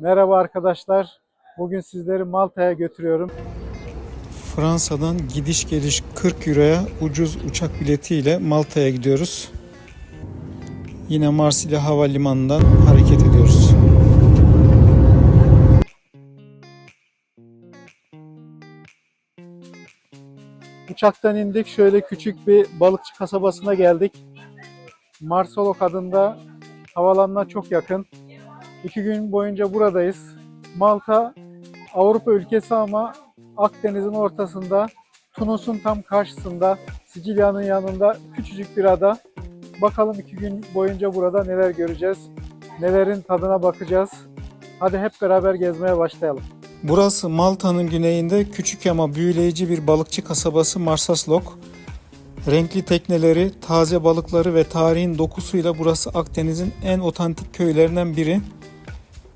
Merhaba arkadaşlar. Bugün sizleri Malta'ya götürüyorum. Fransa'dan gidiş geliş 40 euroya ucuz uçak biletiyle Malta'ya gidiyoruz. Yine Marsilya Havalimanı'ndan hareket ediyoruz. Uçaktan indik. Şöyle küçük bir balıkçı kasabasına geldik. Marsolok adında havalanına çok yakın. İki gün boyunca buradayız. Malta Avrupa ülkesi ama Akdeniz'in ortasında, Tunus'un tam karşısında, Sicilya'nın yanında küçücük bir ada. Bakalım iki gün boyunca burada neler göreceğiz, nelerin tadına bakacağız. Hadi hep beraber gezmeye başlayalım. Burası Malta'nın güneyinde küçük ama büyüleyici bir balıkçı kasabası Marsaslok. Renkli tekneleri, taze balıkları ve tarihin dokusuyla burası Akdeniz'in en otantik köylerinden biri.